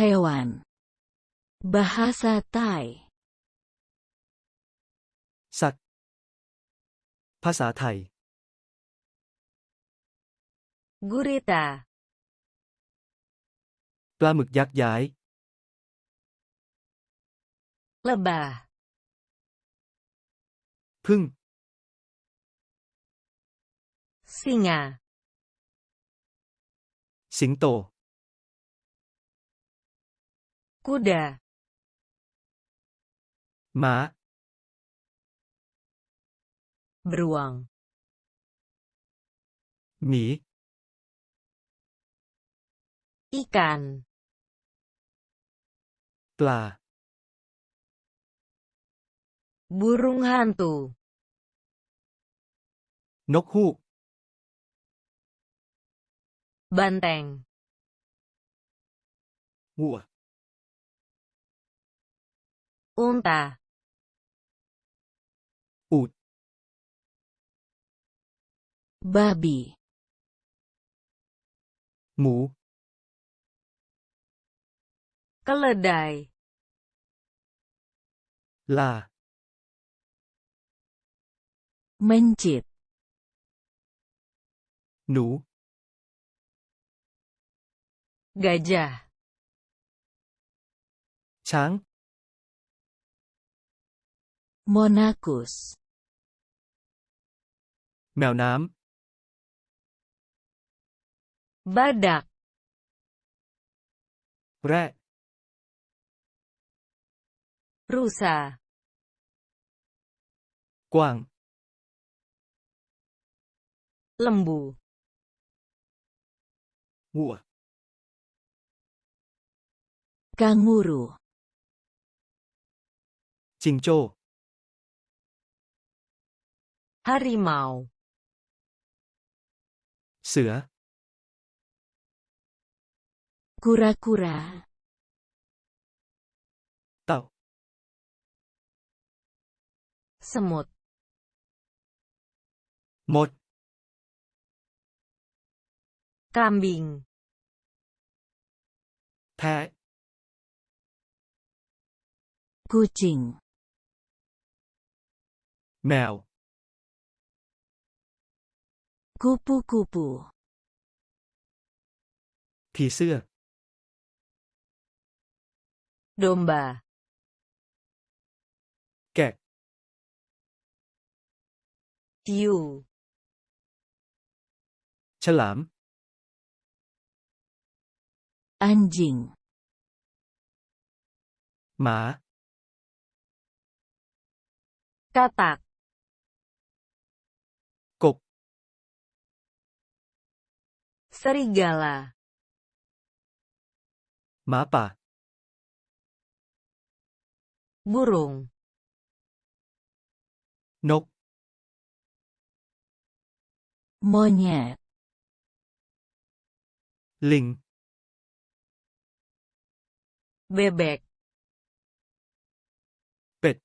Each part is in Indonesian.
hewan. Bahasa Thai สัตว์ ภาษาไทย Gurita. ปลาหมึกยักษ์ย้าย Lebah. พึ่ง Singa. สิงโต Kuda. Ma. Beruang. Mi. Ikan. Pla. Burung hantu. nokhuk. Banteng. buah. Unta. Ut. Babi. Mu. Keledai. La. Mencit. Nu. Gajah. Chang. าง monakus, แมวน้ Badak. ำ แร่ Rusa. กวาง Lembu. วัว kanguru, จิงโจ้ Harimau. Sữa. Kura-kura. Tàu. Semut. Một. Kambing. Thẻ. Kucing. Mèo. Kupu kupu. Thì xưa. Domba. Kẹt. Tiu. Selam. Anjing. Mã. Katak. Serigala. Mapa. Burung. Nok. Monyet. Ling. Bebek. Pet.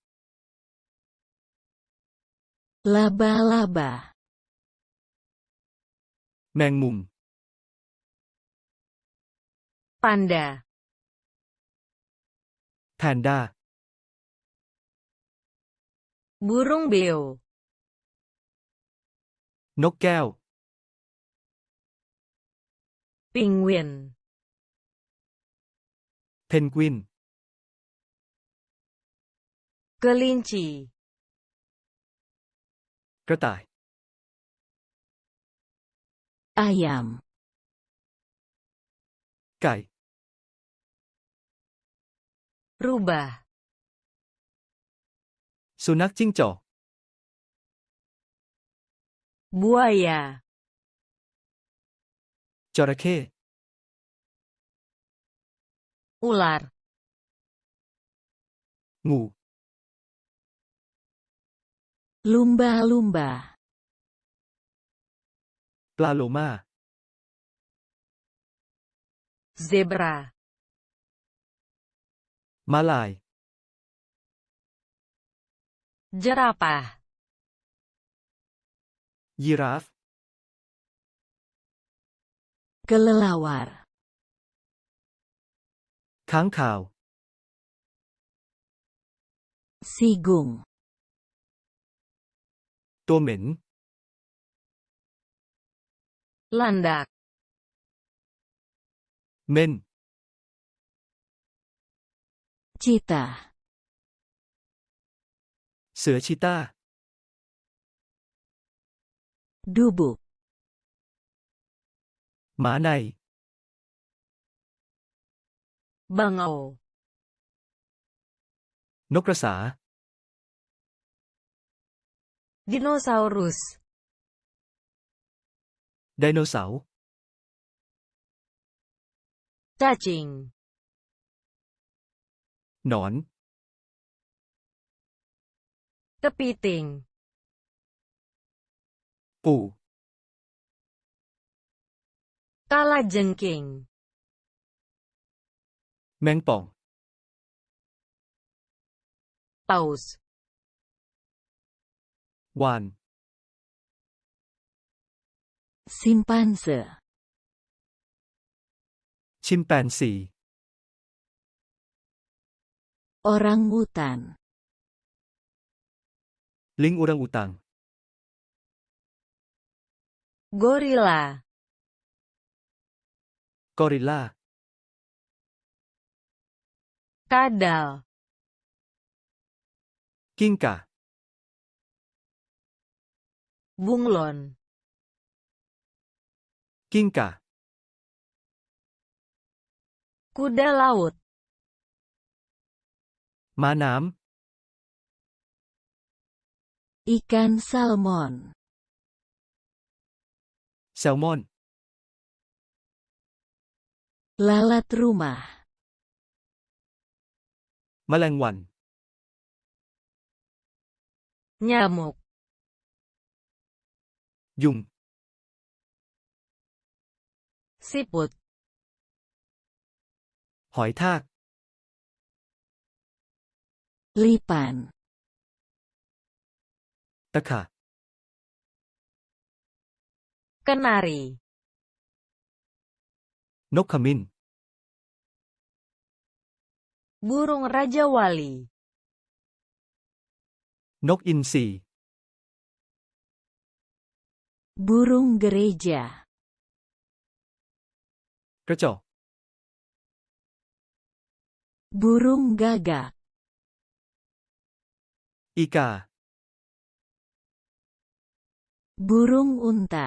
Laba-laba. Mengmum. Panda. Panda. Burung bèo. Nóc keo. Bình nguyện. Penguin. Kelinci. Gỡ tải. Ayam. Cải. Rubah. Sunak cincok. Buaya. corake Ular. Ngu. Lumba-lumba. plaloma Zebra. Malai. Jerapah. Giraf. Kelelawar. Kangkau. Sigung. tomen, Landak. Men. ชีตา เสือชีตาดูบุกหมาใน บังโอนกกระสา ดิโนเสารุส ไดโนเสาร์ จ้าจิง หนอน Kepiting. ปู่ Kalajengking. แมงป่อง Paus. วาน Simpanse. ชิมแปนซี Orang hutan. Ling orang utang. Gorila. Gorila. Kadal. Kingka. Bunglon. Kingka. Kuda laut. ม้าน้ Ikan salmon. ำแซลมอน Lalat rumah. แมลงวัน Nyamuk. ยุง Siput. หอยทาก Lipan. ตะขาบ Kenari. นกขมิ้น Burung Raja Wali. นกอินทรี Burung gereja. กระจอก Burung gagak. อีกา Burung unta.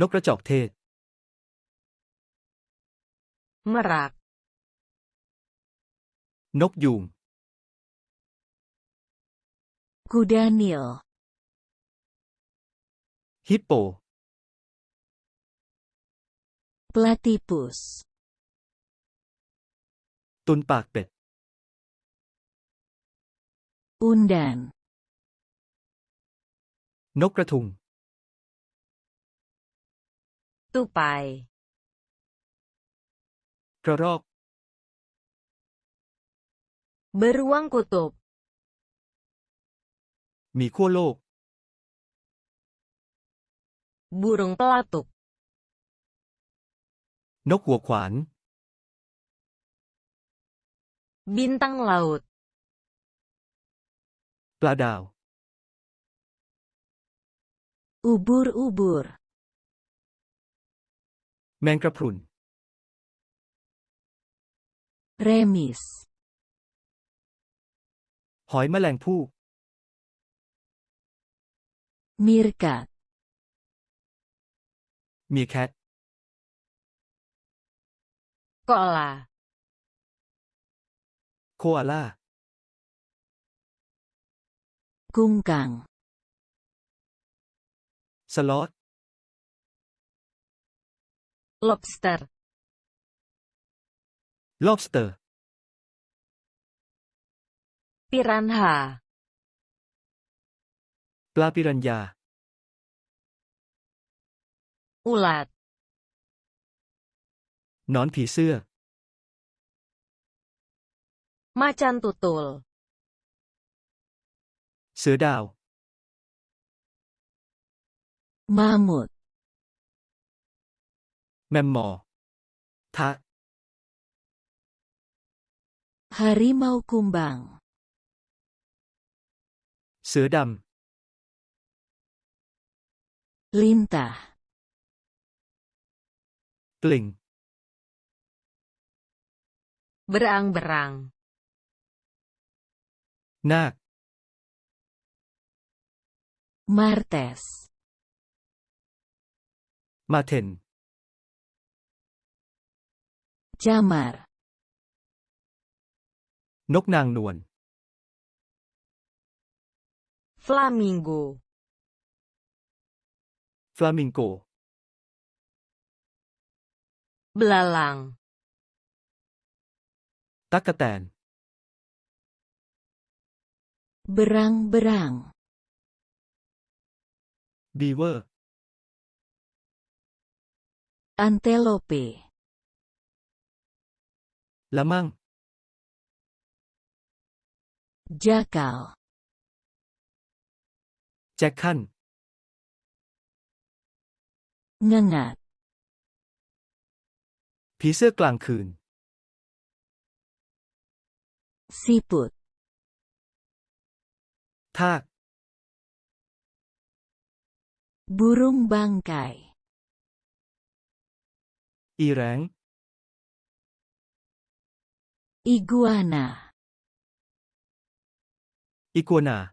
นกกระจอกเทศ Merak. นกยูง Kuda nil. ฮิปโป Platypus. ตุนปากเป็ด Undan. นกกระทุง Tupai. กระรอก Beruang kutub. หมีขั้วโลก Burung pelatuk. นกหัวขวาน Bintang laut. ปลาดาว Ubur-ubur. แมงกระพรุน Remis. หอยแมลงภู่ Mirkat. มีแคท Koala. โคอาล่า Kungkang. สลอต Lobster. lobster Piranha. ปลาปิรันยา Ulat. หนอนผีเสื้อ Macan tutul. เสือดาว Mamut. แมมมอ ทะ Harimau kumbang. เสือด Lintah. ำ กลิ่ง Berang-berang. นาค Martes. Martin. Jamar. Nok nang nuan. Flamingo. Flamingo. Belalang. Takatan. Berang-berang. บีเวอร์ Antelope. ละมั่ง Jakal. แจ็คคัน Ngengat. ผีเสื้อกลางคืน Siput. ทาก Burung bangkai. Ireng. Iguana. Iguana.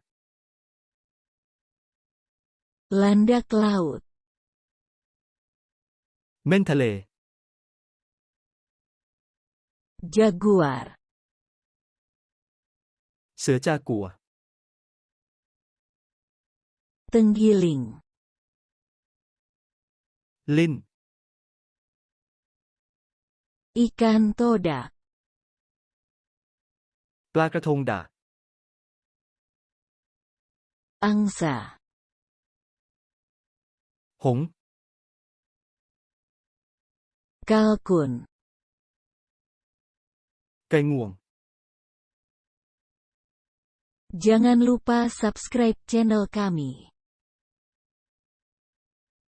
Landak laut. Mentale. Jaguar. Sejaguar. Tenggiling. ลิ้น Ikan todak. ปลากระทงดาก Angsa. หงส์ Kalkun. ไก่งวง Jangan lupa subscribe channel kami.